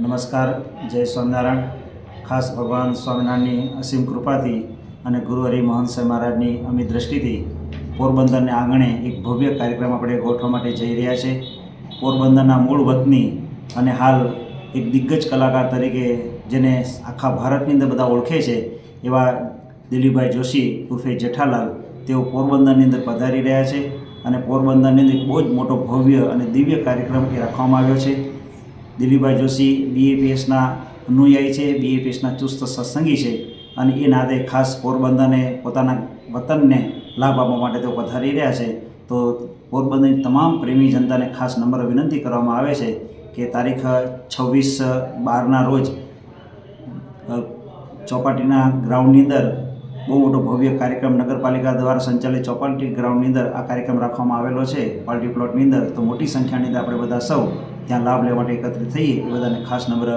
નમસ્કાર, જય સ્વામિનારાયણ. ખાસ ભગવાન સ્વામિનારાયણની અસીમ કૃપાથી અને ગુરુહરિ મહંત મહારાજની અમી દ્રષ્ટિથી પોરબંદરને આંગણે એક ભવ્ય કાર્યક્રમ આપણે ગોઠવવા માટે જઈ રહ્યા છે. પોરબંદરના મૂળ વતની અને હાલ એક દિગ્ગજ કલાકાર તરીકે જેને આખા ભારતની અંદર બધા ઓળખે છે એવા દિલીપભાઈ જોશી ઉર્ફે જેઠાલાલ, તેઓ પોરબંદરની અંદર પધારી રહ્યા છે અને પોરબંદરની અંદર એક બહુ જ મોટો ભવ્ય અને દિવ્ય કાર્યક્રમ એ રાખવામાં આવ્યો છે. દિલીપભાઈ જોશી, બીએપીએસના અનુયાયી છે, બીએપીએસના ચુસ્ત સત્સંગી છે અને એ નાતે ખાસ પોરબંદરને પોતાના વતનને લાભ આપવા માટે તેઓ પધારી રહ્યા છે. તો પોરબંદરની તમામ પ્રેમી જનતાને ખાસ નંબર વિનંતી કરવામાં આવે છે કે તારીખ છવ્વીસ બારના રોજ ચોપાટીના ગ્રાઉન્ડની અંદર બહુ મોટો ભવ્ય કાર્યક્રમ નગરપાલિકા દ્વારા સંચાલિત ચોપાટી ગ્રાઉન્ડની અંદર આ કાર્યક્રમ રાખવામાં આવેલો છે. પાર્ટી પ્લોટની અંદર તો મોટી સંખ્યાની અંદર આપણે બધા સૌ ત્યાં લાભ લેવા માટે એકત્રિત થઈએ એ બધાને ખાસ નમ્ર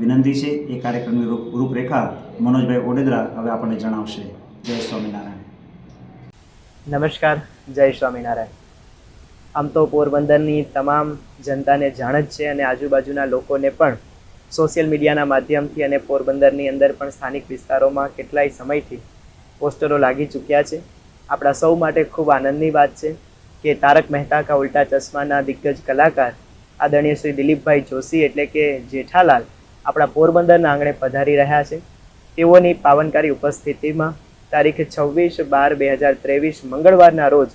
વિનંતી છે. એ કાર્યક્રમની રૂપરેખા મનોજભાઈ ઓડેદરા હવે આપણને જણાવશે. જય સ્વામિનારાયણ. નમસ્કાર, જય સ્વામિનારાયણ. આમ તો પોરબંદરની તમામ જનતાને જાણ જ છે અને આજુબાજુના લોકોને પણ સોશિયલ મીડિયાના માધ્યમથી અને પોરબંદરની અંદર પણ સ્થાનિક વિસ્તારોમાં કેટલાય સમયથી પોસ્ટરો લાગી ચૂક્યા છે. આપણા સૌ માટે ખૂબ આનંદની વાત છે કે તારક મહેતા કા ઉલ્ટા ચશ્માના દિગ્ગજ કલાકાર આદરણીય શ્રી દિલીપભાઈ જોશી એટલે કે જેઠાલાલ આપણા પોરબંદરના આંગણે પધારી રહ્યા છે. તેઓની પાવનકારી ઉપસ્થિતિમાં તારીખ છવ્વીસ બાર બે હજાર ત્રેવીસ મંગળવારના રોજ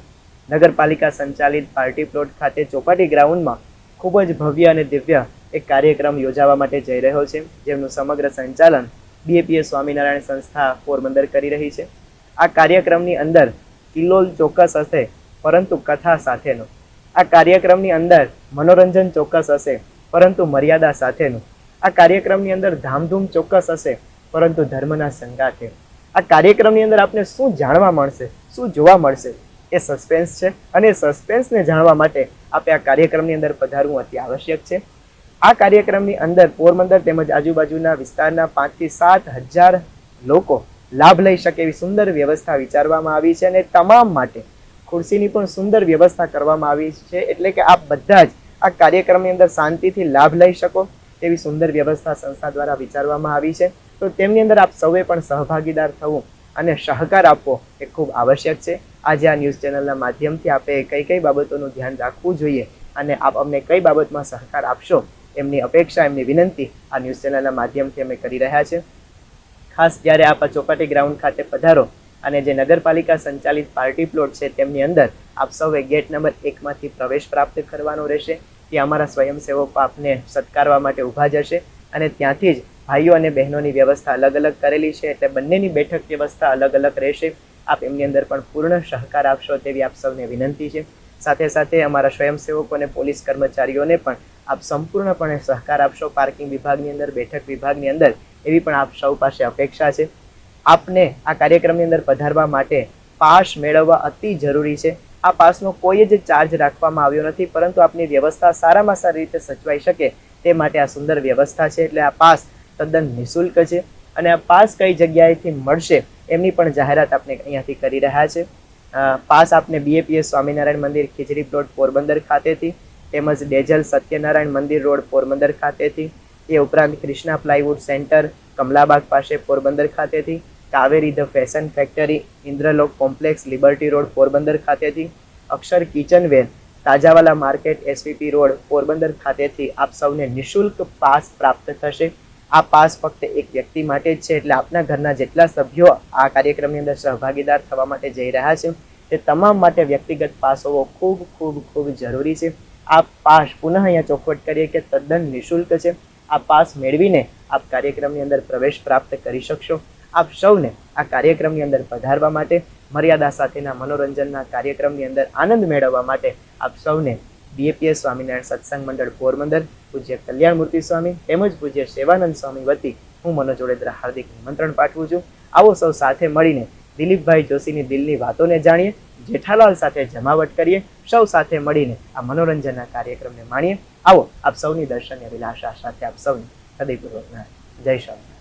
નગરપાલિકા સંચાલિત પાર્ટી પ્લોટ ખાતે ચોપાટી ગ્રાઉન્ડમાં ખૂબ જ ભવ્ય અને દિવ્ય એક કાર્યક્રમ યોજાવા માટે જઈ રહ્યો છે, જેમનું સમગ્ર સંચાલન બીએપીએ સ્વામિનારાયણ સંસ્થા પોરબંદર કરી રહી છે. આ કાર્યક્રમની અંદર કિલ્લોલ ચોક્કસ હશે, પરંતુ કથા સાથેનો. આ કાર્યક્રમની અંદર મનોરંજન ચોક્કસ હશે, પરંતુ મર્યાદા સાથેનું. આ કાર્યક્રમની અંદર ધામધૂમ ચોક્કસ હશે, પરંતુ ધર્મના સંગાથે આ કાર્યક્રમની અંદર આપને શું જાણવા મળશે, શું જોવા મળશે, એ સસ્પેન્સ છે. અને સસ્પેન્સને જાણવા માટે આપણે આ કાર્યક્રમની અંદર પધારવું અતિ આવશ્યક છે. આ કાર્યક્રમની અંદર પોરબંદર તેમજ આજુબાજુના વિસ્તારના પાંચથી સાત હજાર લોકો લાભ લઈ શકે એવી સુંદર વ્યવસ્થા વિચારવામાં આવી છે અને તમામ માટે ખુરશીની પણ સુંદર વ્યવસ્થા કરવામાં આવી છે. એટલે કે આપ બધા જ આ કાર્યક્રમની અંદર શાંતિથી લાભ લઈ શકો તેવી સુંદર વ્યવસ્થા સંસ્થા દ્વારા વિચારવામાં આવી છે. તો તેમની અંદર આપ સૌએ પણ સહભાગીદાર થવું અને સહકાર આપવો એ ખૂબ આવશ્યક છે. આજે આ ન્યૂઝ ચેનલના માધ્યમથી આપણે કઈ કઈ બાબતોનું ધ્યાન રાખવું જોઈએ અને આપ અમને કઈ બાબતમાં સહકાર આપશો એમની અપેક્ષા, એમની વિનંતી આ ન્યૂઝ ચેનલના માધ્યમથી અમે કરી રહ્યા છે. ખાસ જ્યારે આપ ચોપાટી ગ્રાઉન્ડ ખાતે પધારો અને જે નગરપાલિકા સંચાલિત પાર્ટી પ્લોટ છે તેમની અંદર આપ સૌએ ગેટ નંબર એકમાંથી પ્રવેશ પ્રાપ્ત કરવાનો રહેશે. ત્યાં અમારા સ્વયંસેવકો આપને સત્કારવા માટે ઊભા જશે અને ત્યાંથી જ ભાઈઓ અને બહેનોની વ્યવસ્થા અલગ અલગ કરેલી છે એટલે બંનેની બેઠક વ્યવસ્થા અલગ અલગ રહેશે. આપ એમની અંદર પણ પૂર્ણ સહકાર આપશો તેવી આપ સૌને વિનંતી છે. સાથે સાથે અમારા સ્વયંસેવકો અને પોલીસ કર્મચારીઓને પણ આપ સંપૂર્ણપણે સહકાર આપશો. પાર્કિંગ વિભાગની અંદર, બેઠક વિભાગની અંદર એવી પણ આપ સૌ પાસે અપેક્ષા છે. આપને આ કાર્યક્રમની અંદર પધારવા માટે પાસ મેળવવા અતિ જરૂરી છે. આ પાસનો કોઈ જ ચાર્જ રાખવામાં આવ્યો નથી, પરંતુ આપની વ્યવસ્થા સારામાં સારી રીતે સચવાઈ શકે તે માટે આ સુંદર વ્યવસ્થા છે, એટલે આ પાસ તદ્દન નિઃશુલ્ક છે અને આ પાસ કઈ જગ્યાએથી મળશે એમની પણ જાહેરાત આપણે અહીંયાથી કરી રહ્યા છે. પાસ આપને બીએપીએસ સ્વામિનારાયણ મંદિર ખીચડી પ્લોટ પોરબંદર ખાતેથી તેમજ ડેજલ સત્યનારાયણ મંદિર રોડ પોરબંદર ખાતેથી, એ ઉપરાંત ક્રિષ્ના પ્લાયવુડ સેન્ટર કમલાબાગ પાસે પોરબંદર ખાતેથી Kaveri the fashion factory, Indralok complex, Liberty road, Porbandar ખાતેથી Akshar kitchenware Tajawala market SVP road, Porbandar ખાતેથી આપ સૌને નિઃશુલ્ક પાસ પ્રાપ્ત થશે. આ પાસ ફક્ત એક વ્યક્તિ માટે જ છે, એટલે આપના ઘરના જેટલા સભ્યો આ કાર્યક્રમની અંદર સહભાગીદાર થવા માટે જઈ રહ્યા છે, તે તમામ માટે વ્યક્તિગત પાસ હોવો ખૂબ ખૂબ ખૂબ જરૂરી છે. આ પાસ પુનઃ અહીંયા ચોખવટ કરીએ કે તદ્દન નિઃશુલ્ક છે. આ પાસ મેળવીને આપ કાર્યક્રમની અંદર પ્રવેશ પ્રાપ્ત કરી શકશો. આપ સૌને આ કાર્યક્રમની અંદર પધારવા માટે, મર્યાદા સાથેના મનોરંજનના કાર્યક્રમની અંદર આનંદ મેળવવા માટે આપ સૌને બીએપીએસ સ્વામિનારાયણ સત્સંગ મંડળ પોરબંદર, પૂજ્ય કલ્યાણ મૂર્તિ સ્વામી તેમજ પૂજ્ય સેવાનંદ સ્વામી વતી હું મનોજ જોડેદરા હાર્દિક નિમંત્રણ પાઠવું છું. આવો સૌ સાથે મળીને દિલીપભાઈ જોશીની દિલની વાતોને જાણીએ, જેઠાલાલ સાથે જમાવટ કરીએ, સૌ સાથે મળીને આ મનોરંજનના કાર્યક્રમને માણીએ. આવો આપ સૌની દર્શનની અભિલાષા સાથે આપ સૌની હૃદયપૂર્વક જય સ્વામી